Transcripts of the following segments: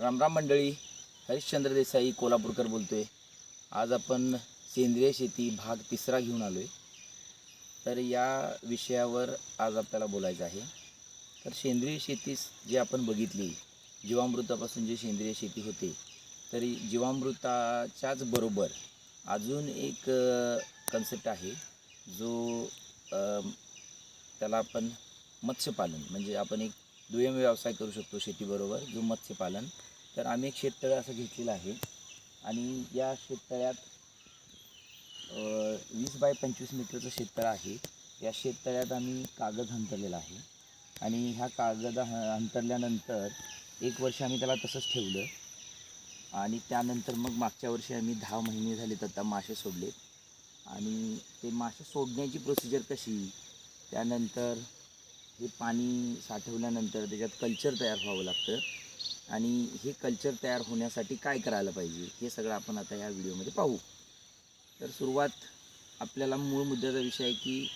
रामराम मंडळी हरिश्चंद्र देसाई कोल्हापूरकर बोलतो आहे आज आपण सेंद्रिय शेती भाग तिसरा घेऊन आलो आहे तर या विषयावर आज आपल्याला बोलायचं आहे. तर सेंद्रिय शेती जी आपण बघितली जीवामृतापासून जी सेंद्रिय शेती होते तरी जीवामृताच्याच बरोबर अजून एक कन्सेप्ट आहे जो त्याला आपण मत्स्यपालन म्हणजे आपण एक दुय्यम व्यवसाय करू शकतो शेतीबरोबर जो मत्स्यपालन. तर आम्ही एक शेततळं असं घेतलेलं आहे. आणि या शेततळ्यात वीस बाय पंचवीस मीटरचं शेततळं आहे. या शेततळ्यात आम्ही कागद हंतरलेला आहे. आणि ह्या कागद हंतरल्यानंतर एक वर्ष आम्ही त्याला तसंच ठेवलं. आणि त्यानंतर मग मागच्या वर्षी आम्ही दहा महिने झाले तर त्या मासे सोडले आणि ते मासे सोडण्याची प्रोसिजर कशी? त्यानंतर हे पाणी साठवल्यानंतर त्याच्यात कल्चर तयार व्हावं लागतं. आणि हे कल्चर तयार होण्यासाठी काय करायला पाहिजे हे सगळं आपण आता या व्हिडिओमध्ये पाहू. तर सुरुवात आपल्याला मूळ मुद्द्याचा विषय आहे की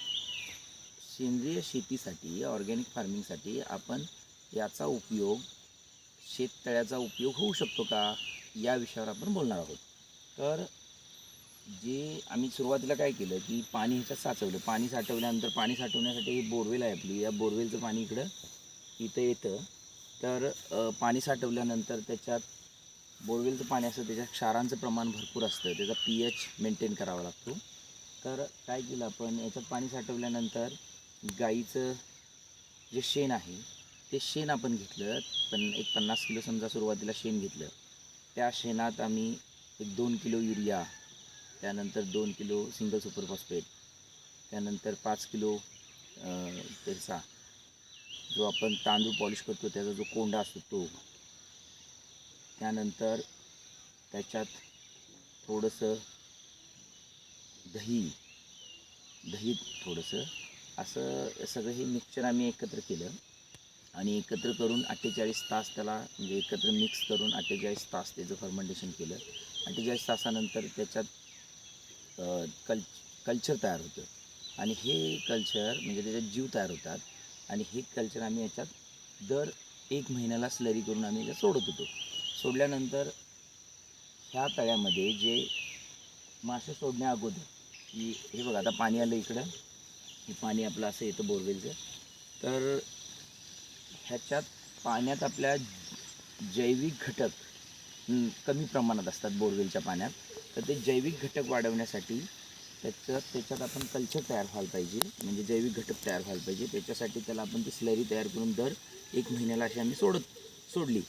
सेंद्रिय शेतीसाठी ऑर्गॅनिक फार्मिंगसाठी आपण याचा उपयोग शेततळ्याचा उपयोग होऊ शकतो का या विषयावर आपण बोलणार आहोत. तर जे आम्ही सुरुवातीला काय केलं की पाणी ह्याच्यात साचवलं. पाणी साठवल्यानंतर पाणी साठवण्यासाठी ही बोरवेल आहे आपली. या बोरवेलचं पाणी इकडं इथं येतं. तर पाणी साठवल्यानंतर त्याच्यात बोरवेलचं पाणी असतं त्याच्यात क्षारांचं प्रमाण भरपूर असतं. त्याचा पी एच मेंटेन करावा लागतो. तर काय केलं आपण याच्यात पाणी साठवल्यानंतर गाईचं जे शेण आहे ते शेण आपण घेतलं. पण एक पन्नास किलो समजा सुरुवातीला शेण घेतलं. त्या शेणात आम्ही एक दोन किलो युरिया त्यानंतर दोन किलो सिंगल सुपर फॉस्फेट त्यानंतर पाच किलो त्याचा जो आपण तांदूळ पॉलिश करतो त्याचा जो कोंडा असतो तो. त्यानंतर त्याच्यात थोडंसं दही. दही थोडंसं. असं सगळं हे मिक्सचर आम्ही एकत्र केलं. आणि एकत्र करून अठ्ठेचाळीस तास त्याला म्हणजे एकत्र मिक्स करून अठ्ठेचाळीस तास त्याचं फर्मेंटेशन केलं. अठ्ठेचाळीस तासानंतर त्याच्यात कल कल्चर तयार होतं. आणि हे कल्चर म्हणजे त्याच्यात जीव तयार होतात. आणि हे कल्चर आम्ही याच्यात दर एक महिन्याला स्लरी करून आम्ही याच्यात सोडत होतो. सोडल्यानंतर ह्या तळ्यामध्ये जे मासे सोडण्या अगोदर की हे बघा आता पाणी आलं इकडं. हे पाणी आपलं असं येतं बोरवेलचं. तर ह्याच्यात पाण्यात आपल्या जैविक घटक कमी प्रमाणात असतात बोरवेलच्या पाण्यात. तर ते जैविक घटक वाढवण्यासाठी त्याच्यात त्याच्यात आपण कल्चर तयार व्हायला पाहिजे. म्हणजे जैविक घटक तयार व्हायला पाहिजे. त्याच्यासाठी त्याला आपण ती स्लरी तयार करून दर एक महिन्याला अशी आम्ही सोडत सोडली.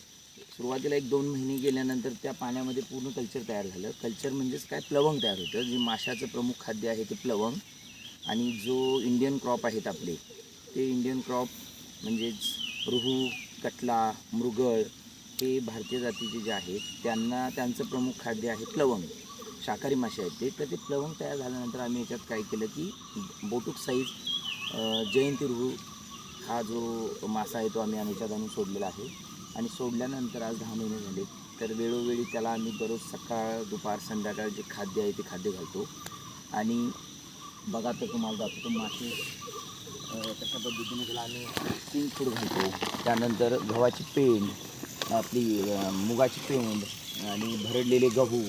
सुरुवातीला एक दोन महिने गेल्यानंतर त्या पाण्यामध्ये पूर्ण कल्चर तयार झालं. कल्चर म्हणजेच काय? प्लवंग तयार होतं. जे माशाचं प्रमुख खाद्य आहे ते प्लवंग. आणि जो इंडियन क्रॉप आहेत आपले ते इंडियन क्रॉप म्हणजेच रुहू कटला मृगळ हे भारतीय जातीचे जे आहेत त्यांना त्यांचं प्रमुख खाद्य आहे प्लवंग. शाकाहारी मासे आहेत ते. तर ते प्लवंग तयार झाल्यानंतर आम्ही याच्यात काय केलं की बोटूक साईज जयंती रुहू हा जो मासा आहे तो आम्ही याच्यात आणून सोडलेला आहे. आणि सोडल्यानंतर आज दहा महिने झाले. तर वेळोवेळी त्याला आम्ही दररोज सकाळ दुपार संध्याकाळ जे खाद्य आहे ते खाद्य घालतो. आणि बघा तर तुम्हाला दाखवतो मासे कशा पद्धतीने त्याला आम्ही तीन फूड घालतो. त्यानंतर गव्हाची पेंड आपली मुगाची पेंड आणि भरडलेले गहू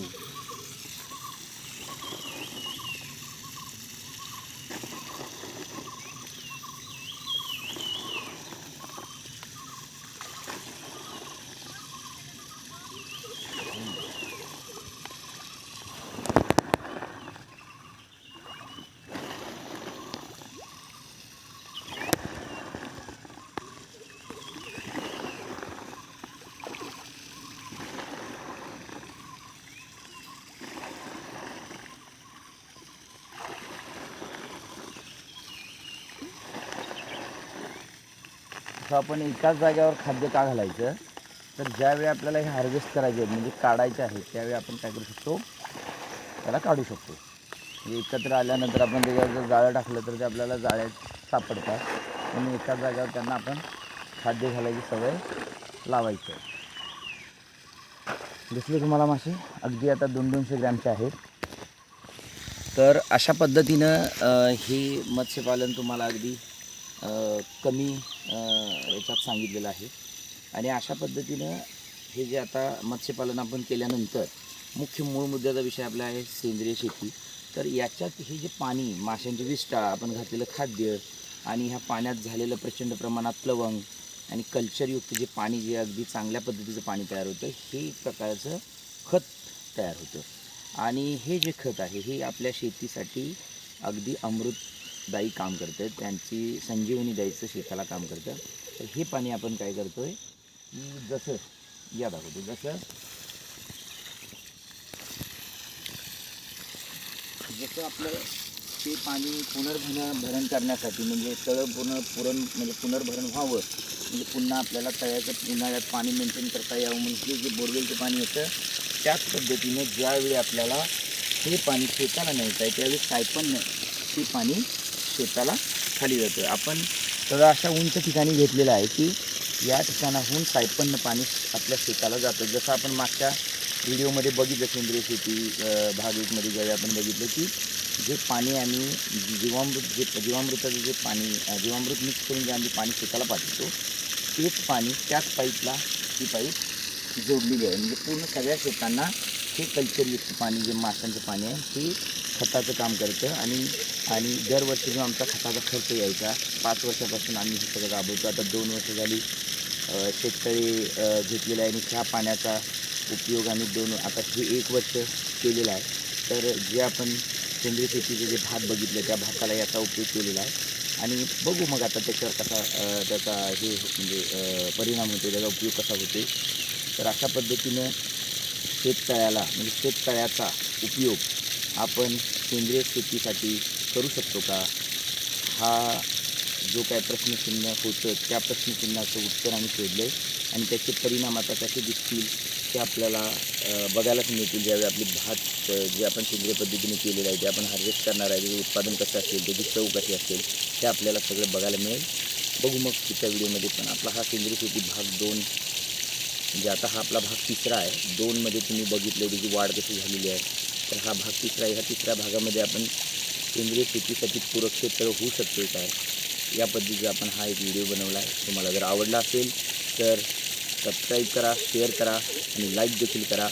असं आपण एकाच जागेवर खाद्य का घालायचं? तर ज्यावेळी आपल्याला हे हार्वेस्ट करायचे आहेत म्हणजे काढायचे आहेत त्यावेळी आपण काय करू शकतो? त्याला काढू शकतो. म्हणजे एकत्र आल्यानंतर आपण त्याच्यावर जर जाळं टाकलं तर ते आपल्याला जाळ्यात सापडतात. म्हणून एकाच जागेवर त्यांना आपण खाद्य घालायची सवय लावायची आहे. दिसले तुम्हाला मासे अगदी आता दोन दोनशे ग्रॅमचे आहेत. तर अशा पद्धतीनं हे मत्स्यपालन तुम्हाला अगदी कमी याच्यात सांगितलेलं आहे. आणि अशा पद्धतीनं हे जे आता मत्स्यपालन आपण केल्यानंतर मुख्य मूळ मुद्द्याचा विषय आपला आहे सेंद्रिय शेती. तर याच्यात हे जे पाणी माशांचे विष्टा आपण घातलेलं खाद्य आणि ह्या पाण्यात झालेलं प्रचंड प्रमाणात प्लवंग आणि कल्चरयुक्त जे पाणी जे अगदी चांगल्या पद्धतीचं पाणी तयार होतं हे एक प्रकारचं खत तयार होतं. आणि हे जे खत आहे हे आपल्या शेतीसाठी अगदी अमृत दाई काम करतं त्यांची संजीवनी दाईचं शेताला काम करतं तर हे पाणी आपण काय करतो आहे की जसं या दाखवतो जसं जसं आपलं ते पाणी पुनर्भरण भरण करण्यासाठी म्हणजे तळ पुनर् पुरण म्हणजे पुनर्भरण व्हावं म्हणजे पुन्हा आपल्याला तळ्याचं उन्हाळ्यात पाणी मेंटेन करता यावं म्हणजे जे बोरवेलचं पाणी येतं त्याच पद्धतीने ज्यावेळी आपल्याला हे पाणी शेताला न्यायचं आहे त्यावेळी सायपन ते पाणी शेताला खाली जातं आपण तर अशा उंच ठिकाणी घेतलेलं आहे की या ठिकाणाहून सायपन्न पाणी आपल्या शेताला जातं. जसं आपण मागच्या व्हिडिओमध्ये बघितलं सेंद्रिय शेती भाग एकमध्ये ज्यावेळी आपण बघितलं की जे पाणी आम्ही जीवामृत जे जीवामृताचं जे पाणी जीवामृत मिक्स करून जे आम्ही पाणी शेताला पाठवतो तेच पाणी त्याच पाईपला ही पाईप जोडलेली आहे. म्हणजे पूर्ण सगळ्या शेतांना हे कल्चरयुक्त पाणी जे माशांचं पाणी आहे ते खताचं काम करतं आणि आणि दरवर्षी जो आमचा खताचा खर्च यायचा पाच वर्षापासून आम्ही हे सगळं राबवतो. आता दोन वर्ष झाली शेततळी घेतलेलं आहे आणि ह्या पाण्याचा उपयोग आम्ही दोन आता हे एक वर्ष केलेलं आहे. तर जे आपण सेंद्रिय शेतीचे जे भात बघितले त्या भाताला याचा उपयोग केलेला आहे. आणि बघू मग आता त्याच्यावर कसा त्याचा हे म्हणजे परिणाम होतो त्याचा उपयोग कसा होतो तर अशा पद्धतीनं शेततळ्याला म्हणजे शेततळ्याचा उपयोग आपण सेंद्रिय शेतीसाठी करू शकतो का? हा जो काय प्रश्नचिन्ह होतं त्या प्रश्नचिन्हाचं उत्तर आम्ही शोधलं आहे आणि त्याचे परिणाम आता कसे दिसतील ते आपल्याला बघायलाच मिळतील. ज्यावेळी आपली भात जे आपण सेंद्रिय पद्धतीने केलेलं आहे जे आपण हार्वेस्ट करणार आहे त्याचे उत्पादन कसं असेल त्याची चव कशी असेल ते आपल्याला सगळं बघायला मिळेल. बघू मग पुढच्या व्हिडिओमध्ये पण. आपला हा सेंद्रिय शेती भाग दोन म्हणजे आता हा आपला भाग तिसरा आहे. दोनमध्ये तुम्ही बघितलं त्याची वाढ कशी झालेली आहे. तर हा भाग तिसरा ह्या तिसऱ्या भागामध्ये आपण सेंद्रिय शेतीसाठी पूरक क्षेत्र होऊ शकते काय या पद्धतीचा आपण हा एक व्हिडिओ बनवला आहे. तुम्हाला जर आवडला असेल तर सबस्क्राईब करा शेअर करा आणि लाईक देखील करा.